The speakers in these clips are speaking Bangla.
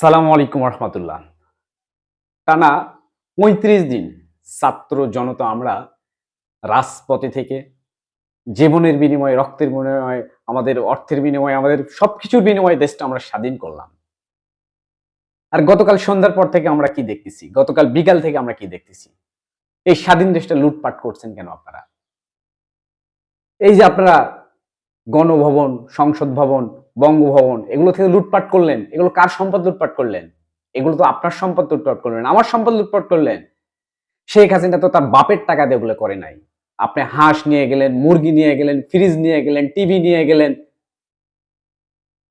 সালাম আলাইকুম রহমতুল্লাহ। টানা পঁয়ত্রিশ দিন ছাত্র জনতা আমরা রাজপথে থেকে, জীবনের বিনিময়ে, রক্তের বিনিময়ে, আমাদের অর্থের বিনিময়ে, আমাদের সবকিছুর বিনিময়ে দেশটা আমরা স্বাধীন করলাম। আর গতকাল সন্ধ্যার পর থেকে আমরা কি দেখতেছি? গতকাল বিকাল থেকে আমরা কি দেখতেছি? এই স্বাধীন দেশটা লুটপাট করছেন কেন আপনারা? এই যে আপনারা গণভবন, সংসদ ভবন, বঙ্গভবন, এগুলো থেকে লুটপাট করলেন। এগুলো কার সম্পদ লুটপাট করলেন? এগুলো তো আপনার সম্পদ লুটপাট করলেন, আমার সম্পদ লুটপাট করলেন। শেখ হাসিনা তো তার বাপের টাকা দিয়ে এগুলো করে নাই। আপনি হাঁস নিয়ে গেলেন, মুরগি নিয়ে গেলেন, ফ্রিজ নিয়ে গেলেন, টিভি নিয়ে গেলেন,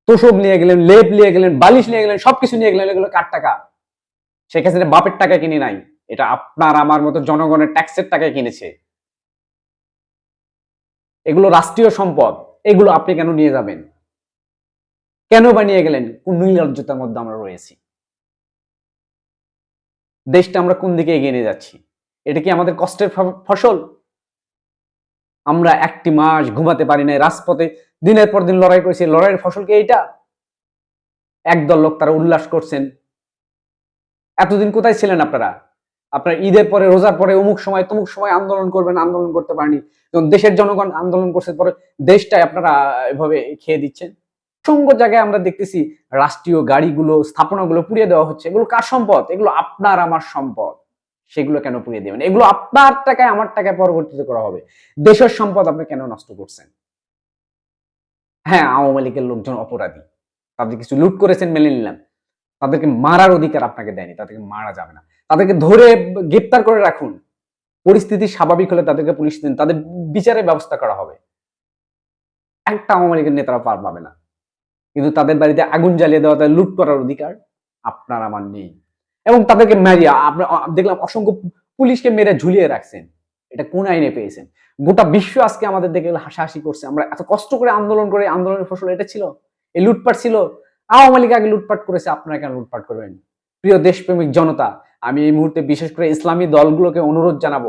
তোষক নিয়ে গেলেন, লেপ নিয়ে গেলেন, বালিশ নিয়ে গেলেন, সবকিছু নিয়ে গেলেন, এগুলো কার টাকা? শেখ হাসিনা বাপের টাকা কিনে নাই। এটা আপনার, আমার মতো জনগণের ট্যাক্সের টাকায় কিনেছে। এগুলো রাষ্ট্রীয় সম্পদ। এগুলো আপনি কেন নিয়ে যাবেন? কেন বানিয়ে গেলেন? কোন নির্লজ্জতার মধ্যে আমরা রয়েছি? দেশটা আমরা কোন দিকে এগিয়ে নিয়ে যাচ্ছি? এটা কি আমাদের কষ্টের ফসল? আমরা একটি মাস ঘুমাতে পারি নাই রাজপথে, দিনের পর দিন লড়াই করেছি, লড়াইয়ের ফসল কি এইটা? একদল লোক তারা উল্লাস করছেন। এতদিন কোথায় ছিলেন আপনারা? আপনার ঈদের পরে, রোজার পরে, অমুক সময়, তমুক সময় আন্দোলন করবেন, আন্দোলন করতে পারেনি। যখন দেশের জনগণ আন্দোলন করছে, পরে দেশটাই আপনারা এভাবে খেয়ে দিচ্ছেন। অসংখ্য জায়গায় আমরা দেখতেছি, রাষ্ট্রীয় গাড়িগুলো, স্থাপনাগুলো পুড়িয়ে দেওয়া হচ্ছে। এগুলো কার সম্পদ? এগুলো আপনার আমার সম্পদ। সেগুলো কেন পুড়িয়ে দেবেন? এগুলো আপনার টাকায়, আমার টাকায় পরবর্তীতে করা হবে। দেশের সম্পদ আপনি কেন নষ্ট করছেন? হ্যাঁ আওয়ামী লীগের লোকজন অপরাধী। তাদের কিছু লুট করেছেন, মেনে নিলাম। তাদেরকে মারার অধিকার আপনাকে দেয়নি, তাদেরকে মারা যাবে না। তাদেরকে ধরে গ্রেপ্তার করে রাখুন। পরিস্থিতি স্বাভাবিক হলে তাদেরকে পুলিশ দিন, তাদের বিচারের ব্যবস্থা করা হবে। একটা আওয়ামী লীগের নেতারা পার পাবে না। কিন্তু তাদের বাড়িতে আগুন জ্বালিয়ে দেওয়া তাদের লুট করার অধিকার আপনার আমার নেই। এবং তাদেরকে মারিয়া আপনার দেখলাম অসংখ্য পুলিশকে মেরে ঝুলিয়ে রাখছেন। এটা কোন আইনে পেয়েছেন? গোটা বিশ্ব আজকে আমাদের দেখে হাসাহাসি করছে। আমরা এত কষ্ট করে আন্দোলন করে আন্দোলনের ফসল এটা ছিল। এই লুটপাট ছিল। আওয়ামী লীগ আগে লুটপাট করেছে, আপনারা কেন লুটপাট করবেন? প্রিয় দেশপ্রেমিক জনতা আমি এই মুহূর্তে বিশেষ করে ইসলামী দলগুলোকে অনুরোধ জানাব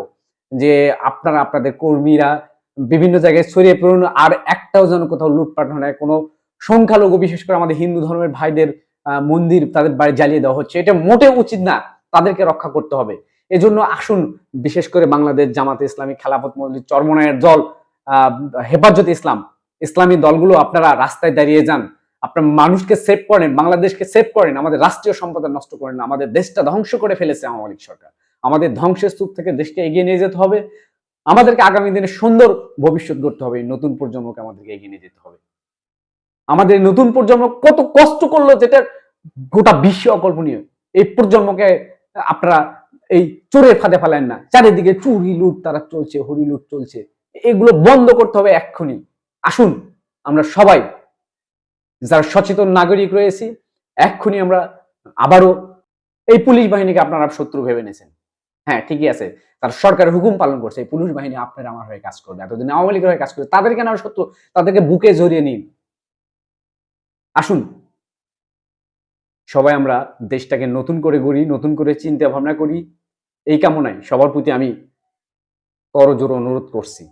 যে আপনারা, আপনাদের কর্মীরা বিভিন্ন জায়গায় ছড়িয়ে পড়ুন আর একটাও যেন কোথাও লুটপাট হয় কোনো সংখ্যালঘু, বিশেষ করে আমাদের হিন্দু ধর্মের ভাইদের মন্দির তাদের বাড়ি জ্বালিয়ে দেওয়া হচ্ছে। এটা মোটে উচিত না, তাদেরকে রক্ষা করতে হবে। এজন্য আসুন, বিশেষ করে বাংলাদেশ জামাতে ইসলামী খেলাফত মন্দির চরমনায়ের দল হেফাজত ইসলাম। ইসলামী দলগুলো আপনারা রাস্তায় দাঁড়িয়ে যান। আপনার মানুষকে সেভ করেন, বাংলাদেশকে সেভ করেন, আমাদের রাষ্ট্রীয় সম্পদ নষ্ট করেন আমাদের দেশটা ধ্বংস করে ফেলেছে আওয়ামী লীগ সরকার। আমাদের ধ্বংসের স্তূপ থেকে দেশকে এগিয়ে নিয়ে যেতে হবে। আমাদেরকে আগামী দিনে সুন্দর ভবিষ্যৎ গড়তে হবে। নতুন প্রজন্মকে আমাদেরকে এগিয়ে নিয়ে যেতে হবে। আমাদের নতুন প্রজন্ম কত কষ্ট করল যেটা গোটা বিশ্ব অকল্পনীয়। এই প্রজন্মকে আপনারা এই চোরের ফাঁদে ফেলেন না। চারিদিকে চুরি লুট তারা চলছে হরি লুট চলছে। এগুলো বন্ধ করতে হবে এক্ষুনি। আসুন, আমরা সবাই যারা সচেতন নাগরিক রয়েছি, এক্ষুনি আমরা আবারও এই পুলিশ বাহিনীকে আপনারা শত্রু ভেবে নিয়েছেন। হ্যাঁ ঠিকই আছে। তারা সরকারের হুকুম পালন করছে, এই পুলিশ বাহিনী আপনার আমার হয়ে কাজ করবে, এতদিন আওয়ামী লীগের হয়ে কাজ করবে, তাদেরকে না শত্রু, তাদেরকে বুকে জড়িয়ে নিন। আসুন। সবাই আমরা দেশটাকে নতুন করে গড়ি, নতুন করে চিন্তা ভাবনা করি, এই কামনায় সবার প্রতি আমি করজোর অনুরোধ করছি।